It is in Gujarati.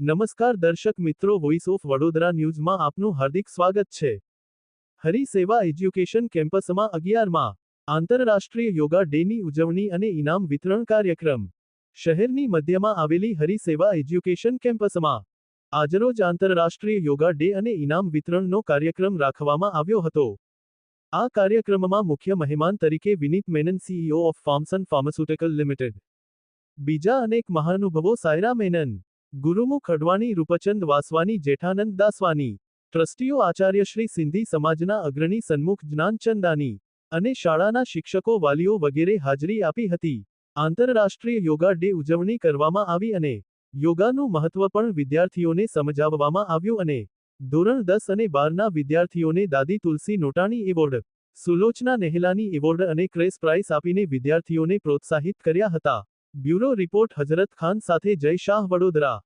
નમસ્કાર દર્શક મિત્રો વોઇસ ઓફ વડોદરા ન્યૂઝમાં આપનું હાર્દિક સ્વાગત છે. હરિસેવા એજ્યુકેશન કેમ્પસમાં અગિયારમાં આંતરરાષ્ટ્રીય યોગા ડેની ઉજવણી અને ઇનામ વિતરણ કાર્યક્રમ. શહેરની મધ્યમાં આવેલી હરિસેવા એજ્યુકેશન કેમ્પસમાં આજરોજ આંતરરાષ્ટ્રીય યોગા ડે અને ઇનામ વિતરણનો કાર્યક્રમ રાખવામાં આવ્યો હતો. આ કાર્યક્રમમાં મુખ્ય મહેમાન તરીકે Vineet Menon CEO of Farmson pharmaceutical limited બીજા અનેક મહાનુભવો સાયરા મેનન ગુરુમુખ અડવાણી, રૂપચંદ વાસવાની જેઠાનંદ દાસવાની ટ્રસ્ટીઓ આચાર્ય શ્રી સિંધી સમાજના અગ્રણી સન્મુખ જ્ઞાનચંદાની અને શાળાના શિક્ષકો વાલીઓ વગેરે હાજરી આપી હતી. આંતરરાષ્ટ્રીય યોગા ડે ઉજવણી કરવામાં આવી અને યોગાનું મહત્વ પણ વિદ્યાર્થીઓને સમજાવવામાં આવ્યું અને ધોરણ દસ અને બારના વિદ્યાર્થીઓને દાદી તુલસી નોટાણી એવોર્ડ, સુલોચના નેહલાની એવોર્ડ અને ક્રેસ પ્રાઇઝ આપીને વિદ્યાર્થીઓને પ્રોત્સાહિત કર્યા હતા. બ્યુરો રિપોર્ટ હઝરત ખાન સાથે જય શાહ વડોદરા.